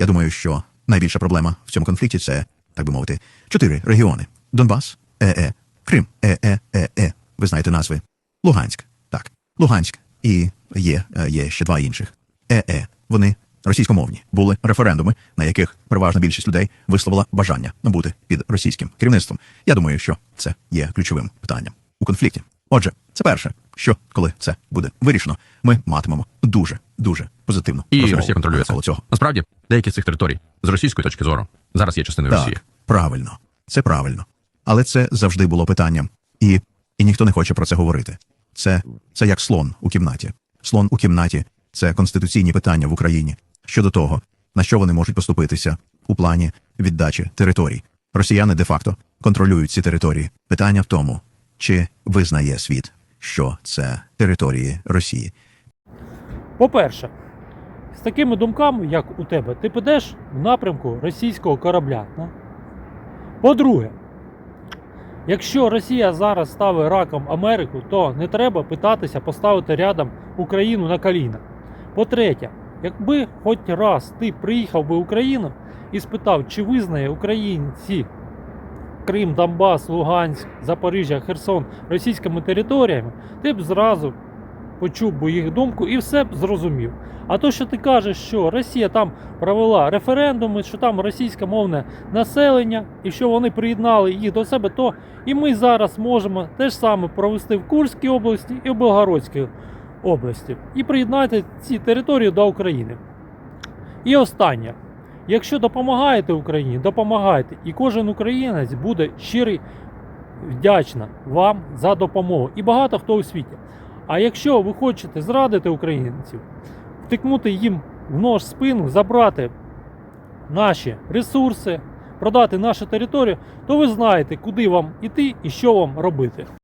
Я думаю, що найбільша проблема в цьому конфлікті це, так би мовити, чотири регіони: Донбас, ЕЕ, Крим, ЕЕ, ЕЕ. Ви знаєте назви. Луганськ, так, Луганськ і є, е, є ще два інших. ЕЕ. Вони російськомовні. Були референдуми, на яких переважна більшість людей висловила бажання бути під російським керівництвом. Я думаю, що це є ключовим питанням у конфлікті. Отже, це перше, що коли це буде вирішено, ми матимемо дуже дуже позитивну І розмову Росія контролює це. цього. Насправді, деякі з цих територій з російської точки зору зараз є частиною Росії. Правильно, це правильно. Але це завжди було питанням, і, і ніхто не хоче про це говорити. Це, це як слон у кімнаті. Слон у кімнаті це конституційні питання в Україні щодо того, на що вони можуть поступитися у плані віддачі територій. Росіяни де-факто контролюють ці території. Питання в тому, чи визнає світ, що це території Росії. По-перше, з такими думками, як у тебе, ти підеш в напрямку російського корабля. По-друге, якщо Росія зараз ставить раком Америку, то не треба питатися поставити рядом Україну на коліна. По-третє, якби хоч раз ти приїхав би в Україну і спитав, чи визнає українці Крим, Донбас, Луганськ, Запоріжжя, Херсон російськими територіями, ти б зразу почув би їх думку і все б зрозумів. А то, що ти кажеш, що Росія там провела референдуми, що там російськомовне населення, і що вони приєднали їх до себе, то і ми зараз можемо те ж саме провести в Курській області і в Белгородській області, і приєднати ці території до України. І останнє. Якщо допомагаєте Україні, допомагайте, і кожен українець буде щирий вдячна вам за допомогу. І багато хто у світі. А якщо ви хочете зрадити українців, втикнути їм в нож спину, забрати наші ресурси, продати нашу територію, то ви знаєте, куди вам іти і що вам робити.